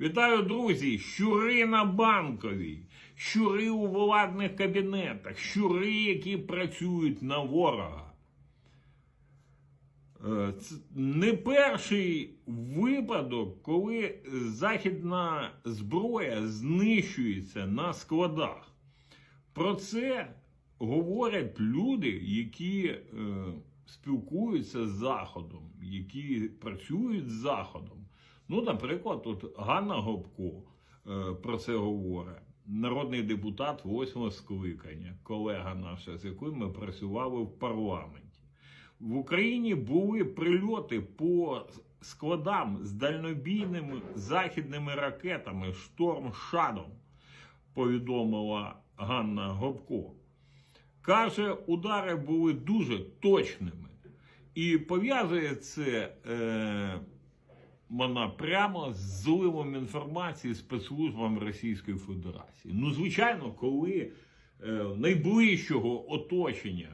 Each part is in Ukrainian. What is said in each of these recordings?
Вітаю, друзі! Щури на банковій, щури у владних кабінетах, щури, які працюють на ворога. Це не перший випадок, коли західна зброя знищується на складах. Про це говорять люди, які е, спілкуються з Заходом, які працюють з Заходом. Ну, наприклад, от Ганна Гопко е, про це говорить. Народний депутат восьмого скликання, колега наша, з якою ми працювали в парламенті. В Україні були прильоти по складам з дальнобійними західними ракетами Шторм Шадом, повідомила Ганна Гопко. Каже, удари були дуже точними. І пов'язує це е, вона прямо з зливом інформації спецслужбам Російської Федерації. Ну, звичайно, коли е, найближчого оточення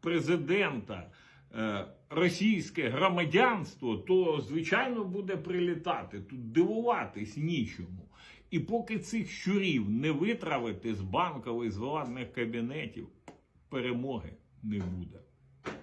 президента е, російське громадянство, то звичайно буде прилітати. Тут дивуватись нічому. І поки цих щурів не витравити з банкових з владних кабінетів, перемоги не буде.